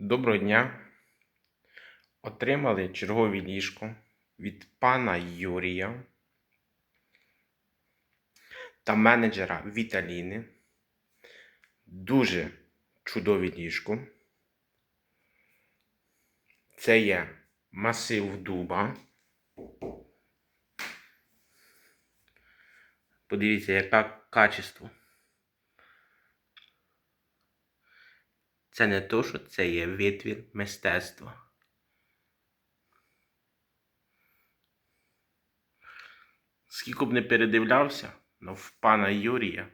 Доброго дня. Отримали чергове ліжко від пана Юрія та менеджера Віталіни. Дуже чудове ліжко. Це є масив дуба. Подивіться, яке качество. Це не то, що це є витвір мистецтва. Скільки б не передивлявся, но в пана Юрія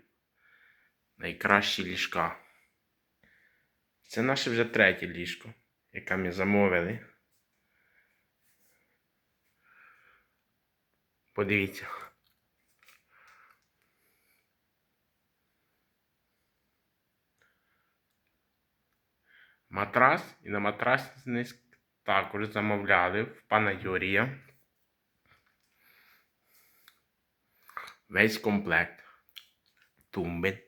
найкращі ліжка. Це наше вже третє ліжко, яке ми замовили. Подивіться. Матрас і на матрасник також замовляли в пана Юрія. Весь комплект. Тумби.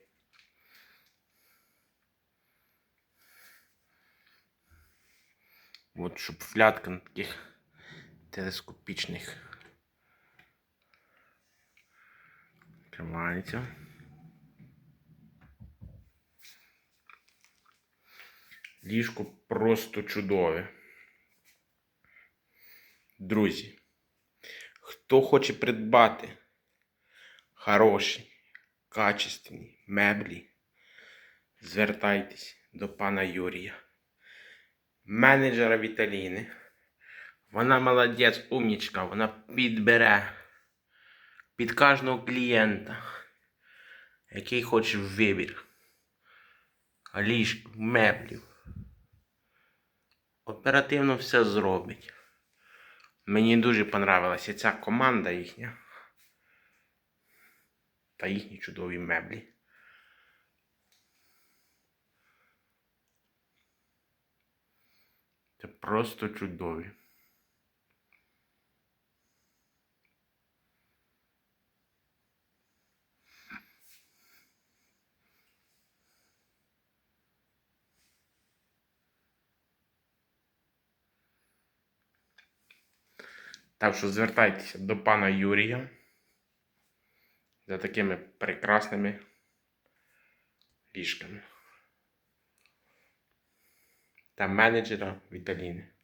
От шуфлятка на таких телескопічних. Відкривається. Ліжко просто чудове. Друзі, хто хоче придбати хороші, качественні меблі, звертайтесь до пана Юрія, менеджера Віталіни. Вона молодець, умнічка, вона підбере під кожного клієнта, який хоче вибір ліжк, меблів. Оперативно все зробить. Мені дуже понравилася ця команда їхня. Та їхні чудові меблі. Це просто чудові. Так що звертайтеся до пана Юрія за такими прекрасними ліжками та менеджера Віталіни.